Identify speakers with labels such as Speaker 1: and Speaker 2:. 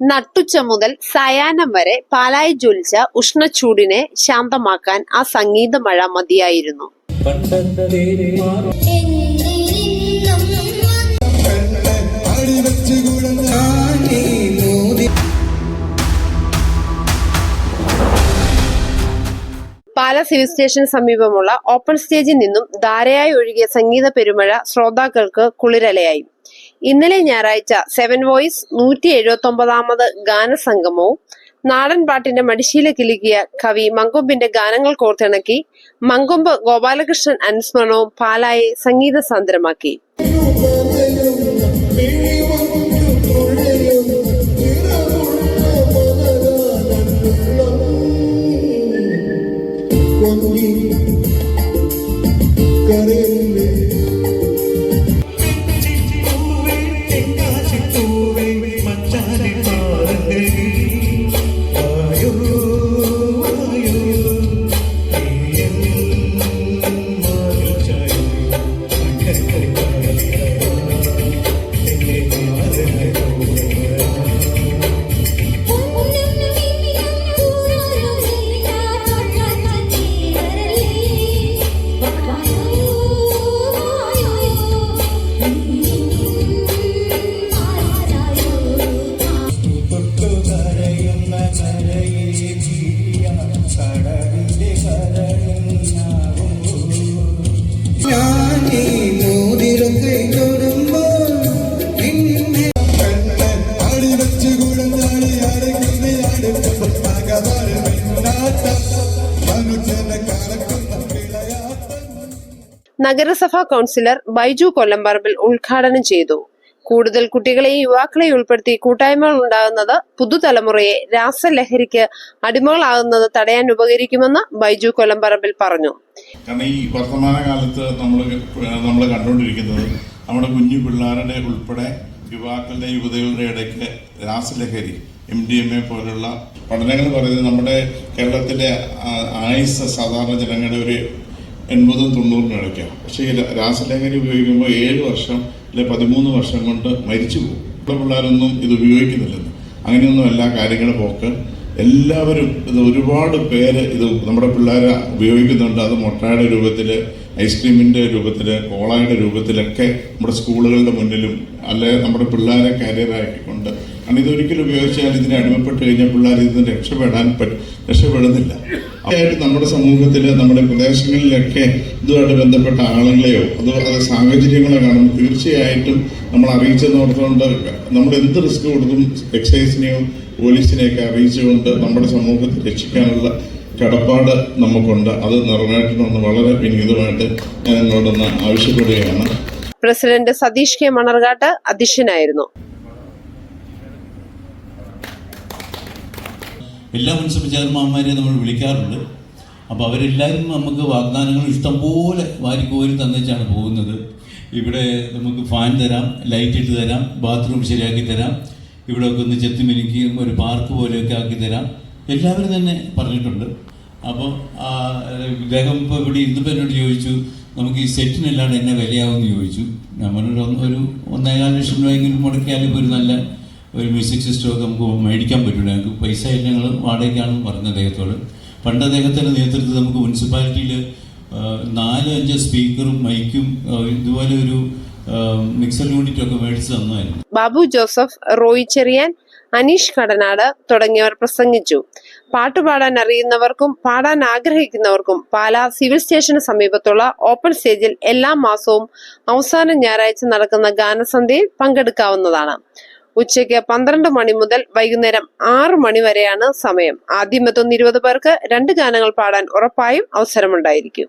Speaker 1: നട്ടുച്ച മുതൽ സയാനം വരെ പാലായി ജ്വലിച്ച ഉഷ്ണച്ചൂടിനെ ശാന്തമാക്കാൻ ആ സംഗീതമഴ മതിയായിരുന്നു. പാല സിവിൽ സ്റ്റേഷന് സമീപമുള്ള ഓപ്പൺ സ്റ്റേജിൽ നിന്നും ധാരയായി ഒഴുകിയ സംഗീത പെരുമഴ ശ്രോതാക്കൾക്ക് കുളിരലയായി. ഇന്നലെ ഞായറാഴ്ച സെവൻ വോയിസ് നൂറ്റി എഴുപത്തി ഒമ്പതാമത് ഗാനസംഗമവും നാടൻ പാട്ടിന്റെ മടിശീല കിലുകിയ കവി മങ്കൊമ്പിന്റെ ഗാനങ്ങൾ കോർത്തിണക്കി മങ്കൊമ്പ് ഗോപാലകൃഷ്ണൻ അനുസ്മരണവും പാലായെ സംഗീത സാന്ദ്രമാക്കി.
Speaker 2: Thank കരയല്ലേ
Speaker 1: നഗരസഭാ കൗൺസിലർ ബൈജു കൊല്ലംപറമ്പിൽ ഉദ്ഘാടനം ചെയ്തു. കൂടുതൽ കുട്ടികളെയും യുവാക്കളെ ഉൾപ്പെടുത്തി കൂട്ടായ്മകൾ ഉണ്ടാകുന്നത് പുതുതലമുറയെ രാസലഹരിക്ക് അടിമകളാകുന്നത് തടയാൻ ഉപകരിക്കുമെന്ന് ബൈജു കൊല്ലംപറമ്പിൽ പറഞ്ഞു.
Speaker 3: കാരണം ഈ വർത്തമാന കാലത്ത് നമ്മൾ നമ്മൾ കണ്ടുകൊണ്ടിരിക്കുന്നത് നമ്മുടെ കുഞ്ഞു പിള്ളേരുടെ ഉൾപ്പെടെ യുവാക്കളുടെ യുവതികളുടെ ഇടയ്ക്ക് രാസലഹരി എം ഡി എം എ പോലുള്ള പഠനങ്ങൾ പറയുന്നത് നമ്മുടെ കേരളത്തിലെ ആയുസ് സാധാരണ ജനങ്ങളുടെ ഒരു എൺപതും തൊണ്ണൂറിനും ഇടയ്ക്കാണ്. പക്ഷേ ഈ രാസലഹരി ഉപയോഗിക്കുമ്പോൾ ഏഴ് വർഷം അല്ലെ പതിമൂന്ന് വർഷം കൊണ്ട് മരിച്ചു പോകും. പിള്ളേരൊന്നും ഇത് ഉപയോഗിക്കുന്നില്ലെന്ന്. അങ്ങനെയൊന്നും എല്ലാ കാര്യങ്ങളും പോക്ക് എല്ലാവരും ഇത് ഒരുപാട് പേര് ഇത് നമ്മുടെ പിള്ളേരെ ഉപയോഗിക്കുന്നുണ്ട്. അത് മുട്ടായുടെ രൂപത്തിൽ ഐസ്ക്രീമിന്റെ രൂപത്തിൽ കോളായുടെ രൂപത്തിലൊക്കെ നമ്മുടെ സ്കൂളുകളുടെ മുന്നിലും അല്ലെ നമ്മുടെ പിള്ളേരെ കരിയറാക്കിക്കൊണ്ട് കാരണം ഇതൊരിക്കലും ഉപയോഗിച്ചാൽ ഇതിനെ അടിമപ്പെട്ട് കഴിഞ്ഞാൽ പിള്ളേർ ഇതിന് രക്ഷപ്പെടാൻ രക്ഷപ്പെടുന്നില്ല. ആയിട്ട് നമ്മുടെ സമൂഹത്തിൽ നമ്മുടെ പ്രദേശങ്ങളിലൊക്കെ ഇതുമായിട്ട് ബന്ധപ്പെട്ട ആളുകളെയോ അതോ അത് സാഹചര്യങ്ങളോ കാണുമ്പോൾ തീർച്ചയായിട്ടും നമ്മൾ അറിയിച്ചെന്നോർത്തുകൊണ്ട് നമ്മൾ എന്ത് റിസ്ക് കൊടുത്തും എക്സൈസിനെയോ പോലീസിനെയൊക്കെ അറിയിച്ചുകൊണ്ട് നമ്മുടെ സമൂഹത്തെ രക്ഷിക്കാനുള്ള കടപ്പാട് നമുക്കുണ്ട്. അത് നിറവേറ്റണമെന്ന് വളരെ വിനീതമായിട്ട് ഞാൻ നിങ്ങളോടൊന്ന് ആവശ്യപ്പെടുകയാണ്.
Speaker 1: പ്രസിഡന്റ് സതീഷ് കെ മണർകാട്ട് അധ്യക്ഷനായിരുന്നു.
Speaker 4: എല്ലാ മുനിസിപ്പൽ ചെയർമാന്മാരെ നമ്മൾ വിളിക്കാറുണ്ട്. അപ്പോൾ അവരെല്ലാവരും നമുക്ക് വാഗ്ദാനങ്ങൾ ഇഷ്ടംപോലെ വാരിക്കോരി തന്നേച്ചാണ് പോകുന്നത്. ഇവിടെ നമുക്ക് ഫാൻ തരാം ലൈറ്റ് ഇട്ട് തരാം ബാത്റൂം ശരിയാക്കി തരാം. ഇവിടെ ഒക്കെ ഒന്ന് ചെത്തിമിനുക്കിയും ഒരു പാർക്ക് പോലെയൊക്കെ ആക്കി തരാം. എല്ലാവരും തന്നെ പറഞ്ഞിട്ടുണ്ട്. അപ്പോൾ ഇദ്ദേഹം ഇപ്പോൾ ഇവിടെ ഇന്നിപ്പോൾ എന്നോട് ചോദിച്ചു നമുക്ക് ഈ സെറ്റിനല്ലാണ്ട് എന്നെ വിലയാവുമെന്ന് ചോദിച്ചു. നമ്മളൊരു ഒരു ഒന്നേകാൽ ലക്ഷം രൂപയെങ്കിലും മുടക്കിയാലും ഇപ്പോൾ ഒരു നല്ല ഒരു മ്യൂസിക് സിസ്റ്റമൊക്കെ നമുക്ക് മേടിക്കാൻ പറ്റില്ല ഞങ്ങൾക്ക് പൈസ ഇല്ല ഞങ്ങൾ വാടകയ്ക്കാണെന്ന് പറഞ്ഞ അദ്ദേഹത്തോട്. പണ്ട് അദ്ദേഹത്തിന്റെ നേതൃത്വത്തിൽ നമുക്ക് മുനിസിപ്പാലിറ്റിയിൽ നാല് അഞ്ച് സ്പീക്കറും മൈക്കും ഇതുപോലെ ഒരു മിക്സർ യൂണിറ്റ് ഒക്കെ മേടിച്ചു തന്നായിരുന്നു.
Speaker 1: ബാബു ജോസഫ് റോയി ചെറിയാൻ അനീഷ് കടനാട് തുടങ്ങിയവർ പ്രസംഗിച്ചു. പാട്ടുപാടാൻ അറിയുന്നവർക്കും പാടാൻ ആഗ്രഹിക്കുന്നവർക്കും പാലാ സിവിൽ സ്റ്റേഷന് സമീപത്തുള്ള ഓപ്പൺ സ്റ്റേജിൽ എല്ലാ മാസവും അവസാന ഞായറാഴ്ച നടക്കുന്ന ഗാനസന്ധ്യയിൽ പങ്കെടുക്കാവുന്നതാണ്. ഉച്ചയ്ക്ക് പന്ത്രണ്ട് മണി മുതൽ വൈകുന്നേരം ആറ് മണി വരെയാണ് സമയം. ആദ്യം എത്തുന്ന ഇരുപത് പേർക്ക് രണ്ട് ഗാനങ്ങൾ പാടാൻ ഉറപ്പായും അവസരമുണ്ടായിരിക്കും.